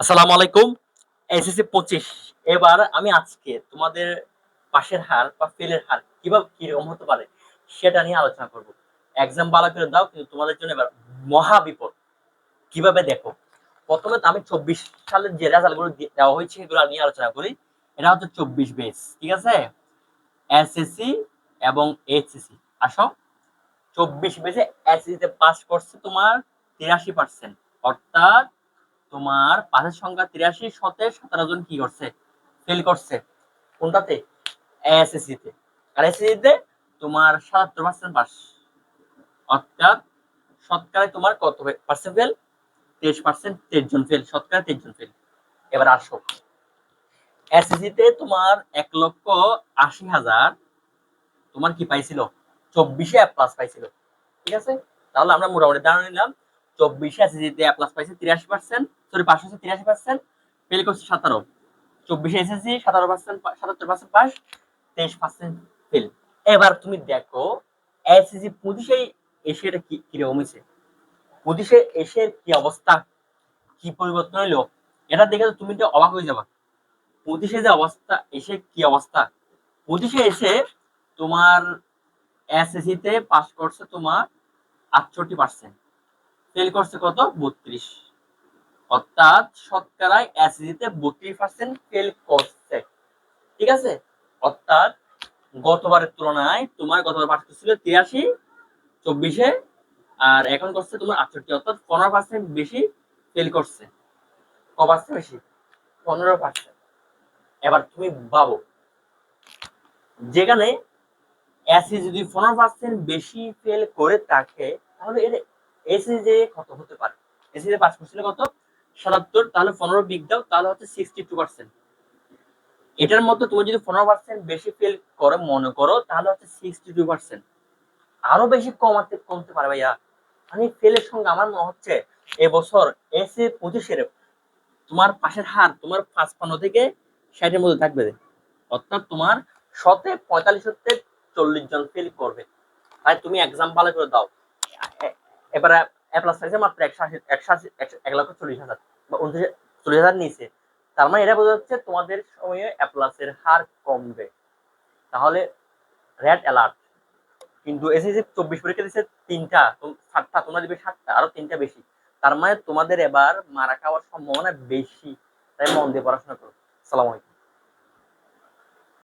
আসসালামু আলাইকুম। এসএসসি পঁচিশ। এবার আমি আজকে তোমাদের পাশের হার বা ফেলের হার কীভাবে কীরকম হতে পারে সেটা নিয়ে আলোচনা করব। এক্সাম ভালো করে দাও, কিন্তু তোমাদের জন্য এবার মহা বিপদ। কীভাবে দেখো? প্রথমে আমি চব্বিশ সালের যে রেজাল্টগুলো দেওয়া হয়েছে এগুলো নিয়ে আলোচনা করি। এটা হচ্ছে চব্বিশ বেস ঠিক আছে? এসএসসি এবং এইচএসসি আসো। চব্বিশ বেসে এসএসসি তে পাস করছে তোমার তিরাশি পার্সেন্ট অর্থাৎ তোমার পাশের সংখ্যা তিরাশি শতে সতেরো জন কি করছে? ফেল করছে। কোনটাতে? এসএসসি তে। আর এসএসসি তে তোমার সাতাত্তর পার্সেন্ট পাস অর্থাৎ শতকরায় তোমার কত পার্সেন্ট ফেল তেইশ পার্সেন্ট তেইশ জন ফেল শতকরা তেইশ জন ফেল এবার আসো। এসএসসি তে তোমার এক লক্ষ আশি হাজার তোমার কি পাইছিল? চব্বিশে প্লাস পাইছিল। ঠিক আছে? তাহলে আমরা মোটামুটি ধারণা নিলাম চব্বিশে এসএসসি তে প্লাস পাইছে তিরাশি পার্সেন্ট সরি পাস হচ্ছে তিরাশি পার্সেন্ট ফেল করছে সতেরো। চব্বিশে এসএসসি সতেরো পার্সেন্ট সাতাত্তর পার্সেন্ট পাস, তেইশ পার্সেন্ট ফেল এবার তুমি দেখো এসএসসি পঁচিশে এসে এটা কি কীরকম হয়েছে? পঁচিশে এসে কি অবস্থা? কি পরিবর্তন হইল? এটা দেখে তো তুমি অবাক হয়ে যাবা। পঁচিশে যে অবস্থা, এসে কি অবস্থা? পঁচিশে এসে তোমার এসএসসি তে পাস করছে তোমার আটষট্টি পার্সেন্ট ফেল করছে কত? বত্রিশ। অর্থাৎ শতকরায় এসএসসি তে বত্রিশ পার্সেন্ট ফেল করছে। ঠিক আছে? অর্থাৎ গতবারের তুলনায় তোমার গতবার পাস করছিল তিরাশি, চব্বিশে, আর এখন করছে তোমার আটষট্টি, অর্থাৎ পনেরো পার্সেন্ট বেশি ফেল করছে। ক পার্সেন্ট বেশি? পনেরো পার্সেন্ট এবার তুমি ভাবো, যেখানে এসি যদি পনেরো পার্সেন্ট বেশি ফেল করে থাকে, তাহলে এর এসি কত হতে পারে? এসি যে পাস করছিল কত? সাতাত্তর, তাহলে পনেরো বিগ দাও, তাহলে হচ্ছে সিক্সটি টু পার্সেন্ট এটার মধ্যে তুমি যদি পনেরো পার্সেন্ট বেশি ফেল করে, মনে করো, তাহলে হচ্ছে সিক্সটি টু পার্সেন্ট আরও বেশি কমাতে, কমতে পারে ভাইয়া। আমি ফেলের সঙ্গে আমার মনে হচ্ছে এবছর এসি পঁচিশের তোমার পাশের হার, তোমার পাঁচপান্ন থেকে ষাটের মধ্যে থাকবে। অর্থাৎ তোমার শতে পঁয়তাল্লিশ হতে চল্লিশ জন ফেল করবে। তাই তুমি এক্সাম ভালো করে দাও। এবারে এ প্লাস পাইছে মাত্র একশো আশি একশো আশি এক লক্ষ চল্লিশ হাজার বা উনত্রিশ চল্লিশ হাজার নিচে তার মানে এটা বোঝা যাচ্ছে তোমাদের সময়ে হার কমবে। তাহলে রেড অ্যালার্ট কিন্তু এসএসসি চব্বিশ পরীক্ষা দিচ্ছে তিনটা। সাতটা। তোমরা দিবে সাতটা, আরও তিনটা বেশি। তার মানে তোমাদের এবার মারা খাওয়ার সম্ভাবনা বেশি। তাই মন দিয়ে পড়াশোনা করো। সালাম আলাইকুম।